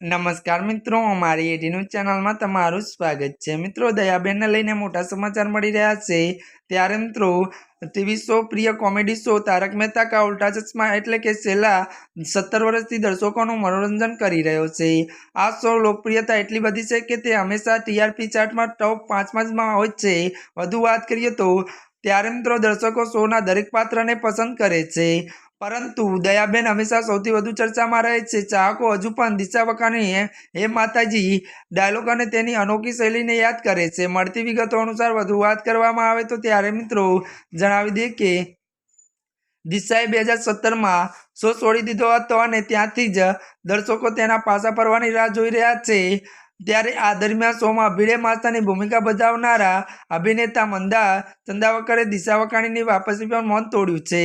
નમસ્કાર મિત્રો, અમારી એટીનું ચેનલમાં તમારું સ્વાગત છે. મિત્રો, દયાબેનને લઈને મોટા સમાચાર મળી રહ્યા છે. ત્યારે મિત્રો, ટીવી શો, પ્રિય કોમેડી શો, તારક મહેતા કા ઉલ્ટા ચશ્મા એટલે કે છેલ્લા સત્તર વર્ષથી દર્શકોનું મનોરંજન કરી રહ્યો છે. આ શો લોકપ્રિયતા એટલી બધી છે કે તે હંમેશા ટીઆરપી ચાર્ટમાં ટોપ પાંચમાં હોય છે. વધુ વાત કરીએ તો, ત્યારે મિત્રો, દર્શકો શોના દરેક પાત્રને પસંદ કરે છે. પરંતુ દયાબેન હંમેશા સૌથી વધુ ચર્ચામાં રહે છે. ચાહકો હજુ પણ દિશા વકાની હે માતાજી, ડાયલોગ અને તેની અનોખી શૈલીને યાદ કરે છે. મળતી વિગતો અનુસાર વધુ વાત કરવામાં આવે તો ત્યારે મિત્રો જણાવી દઈએ કે, દિશાએ બે હજાર સત્તરમાં શો છોડી દીધો હતો અને ત્યાંથી જ દર્શકો તેના પાછા ફરવાની રાહ જોઈ રહ્યા છે. ત્યારે આ દરમિયાન શોમાં ભીડે માતાની ભૂમિકા બજાવનારા અભિનેતા મંદા ચંદાવકરે દિશા વકાણીની વાપસી પર મૌન તોડ્યું છે.